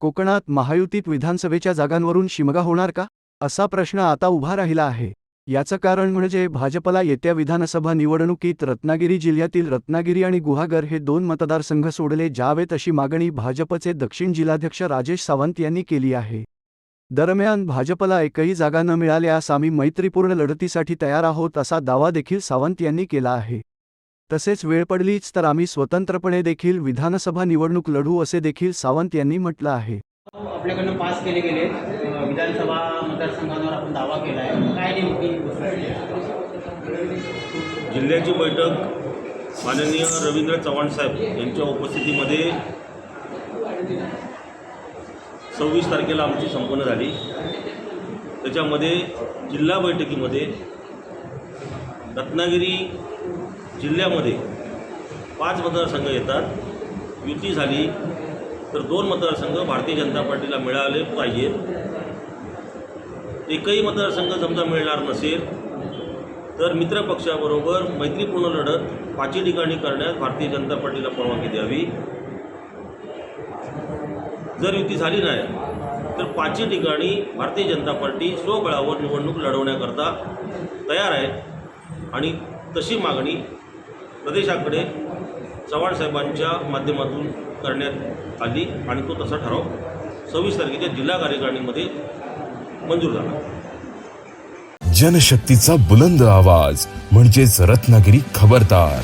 कोकणात महायुतीत विधानसभेच्या जागांवरून शिमगा होणार का? असा प्रश्न आता उभा राहिला आहे. याचं कारण म्हणजे भाजपला येत्या विधानसभा निवडणुकीत रत्नागिरी जिल्ह्यातील रत्नागिरी आणि गुहागर हे दोन मतदारसंघ सोडले जावेत अशी मागणी भाजपचे दक्षिण जिल्हाध्यक्ष राजेश सावंत यांनी केली आहे. दरम्यान भाजपला एकही जागा न मिळाल्यास आम्ही मैत्रीपूर्ण लढतीसाठी तयार आहोत असा दावा देखील सावंत यांनी केला आहे. तसेच वेळ पडलीच तर आम्ही स्वतंत्रपणे देखील विधानसभा निवडणूक लढू असे देखील सावंत यांनी म्हटलं आहे. आपल्याकडनं पास केले गेले. विधानसभा मतदारसंघांवर आपण दावा केला आहे. काय नेमकी? जिल्ह्याची बैठक माननीय रवींद्र चव्हाण साहेब यांच्या उपस्थितीमध्ये सव्वीस तारखेला आमची संपन्न झाली. त्याच्यामध्ये जिल्हा बैठकीमध्ये रत्नागिरी जिल्ह्यामध्ये पाच मतदारसंघ येतात. युती झाली तर दोन मतदारसंघ भारतीय जनता पार्टीला मिळाले पाहिजेत एकही मतदारसंघ समजा मिळणार नसेल तर मित्रपक्षाबरोबर मैत्रीपूर्ण लढत पाचही ठिकाणी करण्यास भारतीय जनता पार्टीला परवानगी द्यावी. जर युती झाली नाही तर पाचही ठिकाणी भारतीय जनता पार्टी स्वबळावर निवडणूक लढवण्याकरता तयार आहे. आणि तशी मागणी प्रदेशाकडे चव्हाण साहेबांच्या माध्यमातून करण्यात आली आणि तो तसा ठराव सव्वीस तारखेच्या जिल्हा कार्यकारिणीमध्ये मंजूर झाला. जनशक्तीचा बुलंद आवाज म्हणजेच रत्नागिरी खबरदार.